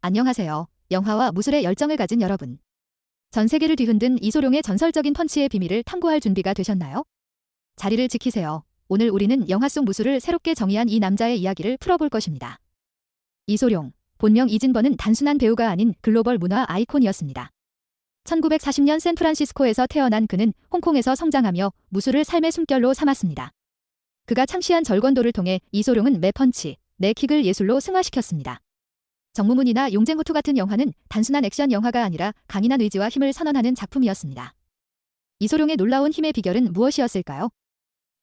안녕하세요. 영화와 무술에 열정을 가진 여러분. 전 세계를 뒤흔든 이소룡의 전설적인 펀치의 비밀을 탐구할 준비가 되셨나요? 자리를 지키세요. 오늘 우리는 영화 속 무술을 새롭게 정의한 이 남자의 이야기를 풀어볼 것입니다. 이소룡, 본명 이진번은 단순한 배우가 아닌 글로벌 문화 아이콘이었습니다. 1940년 샌프란시스코에서 태어난 그는 홍콩에서 성장하며 무술을 삶의 숨결로 삼았습니다. 그가 창시한 절권도를 통해 이소룡은 매 펀치, 내 킥을 예술로 승화시켰습니다. 정무문이나 용쟁호투 같은 영화는 단순한 액션 영화가 아니라 강인한 의지와 힘을 선언하는 작품이었습니다. 이소룡의 놀라운 힘의 비결은 무엇이었을까요?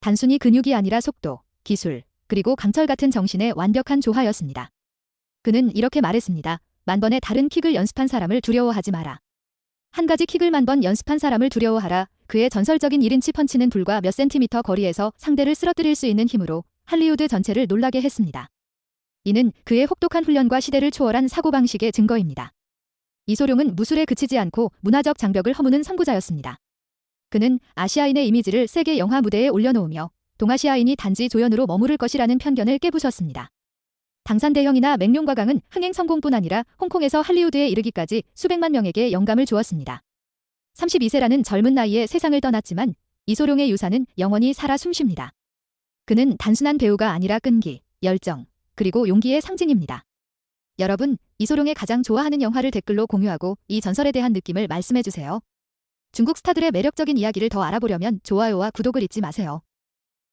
단순히 근육이 아니라 속도, 기술, 그리고 강철 같은 정신의 완벽한 조화였습니다. 그는 이렇게 말했습니다. 만 번의 다른 킥을 연습한 사람을 두려워하지 마라. 한 가지 킥을 만 번 연습한 사람을 두려워하라. 그의 전설적인 1인치 펀치는 불과 몇 센티미터 거리에서 상대를 쓰러뜨릴 수 있는 힘으로 할리우드 전체를 놀라게 했습니다. 이는 그의 혹독한 훈련과 시대를 초월한 사고방식의 증거입니다. 이소룡은 무술에 그치지 않고 문화적 장벽을 허무는 선구자였습니다. 그는 아시아인의 이미지를 세계 영화 무대에 올려놓으며 동아시아인이 단지 조연으로 머무를 것이라는 편견을 깨부셨습니다. 당산대형이나 맹룡과강은 흥행 성공뿐 아니라 홍콩에서 할리우드에 이르기까지 수백만 명에게 영감을 주었습니다. 32세라는 젊은 나이에 세상을 떠났지만 이소룡의 유산은 영원히 살아 숨쉽니다. 그는 단순한 배우가 아니라 끈기, 열정, 그리고 용기의 상징입니다. 여러분, 이소룡의 가장 좋아하는 영화를 댓글로 공유하고 이 전설에 대한 느낌을 말씀해주세요. 중국 스타들의 매력적인 이야기를 더 알아보려면 좋아요와 구독을 잊지 마세요.